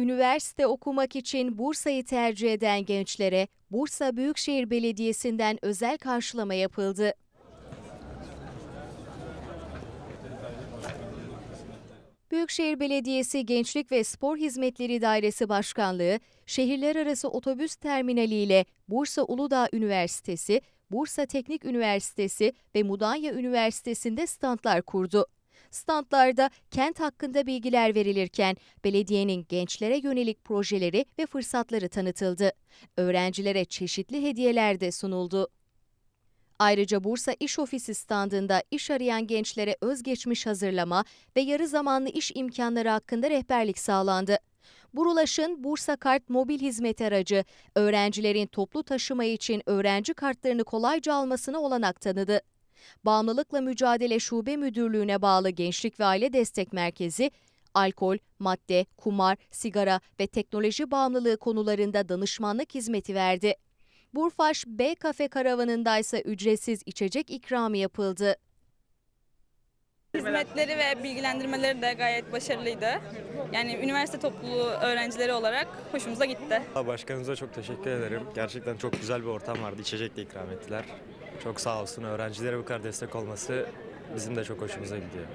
Üniversite okumak için Bursa'yı tercih eden gençlere Bursa Büyükşehir Belediyesi'nden özel karşılama yapıldı. Büyükşehir Belediyesi Gençlik ve Spor Hizmetleri Dairesi Başkanlığı, şehirler arası otobüs terminali ile Bursa Uludağ Üniversitesi, Bursa Teknik Üniversitesi ve Mudanya Üniversitesi'nde standlar kurdu. Standlarda kent hakkında bilgiler verilirken belediyenin gençlere yönelik projeleri ve fırsatları tanıtıldı. Öğrencilere çeşitli hediyeler de sunuldu. Ayrıca Bursa İş Ofisi standında iş arayan gençlere özgeçmiş hazırlama ve yarı zamanlı iş imkanları hakkında rehberlik sağlandı. Burulaş'ın Bursa Kart mobil hizmet aracı, öğrencilerin toplu taşıma için öğrenci kartlarını kolayca almasına olanak tanıdı. Bağımlılıkla Mücadele Şube Müdürlüğü'ne bağlı Gençlik ve Aile Destek Merkezi, alkol, madde, kumar, sigara ve teknoloji bağımlılığı konularında danışmanlık hizmeti verdi. Burfaş B kafe karavanında ise ücretsiz içecek ikramı yapıldı. Hizmetleri ve bilgilendirmeleri de gayet başarılıydı. Yani üniversite topluluğu öğrencileri olarak hoşumuza gitti. Başkanımıza çok teşekkür ederim. Gerçekten çok güzel bir ortam vardı. İçecek de ikram ettiler. Çok sağ olsun. Öğrencilere bu kadar destek olması bizim de çok hoşumuza gidiyor.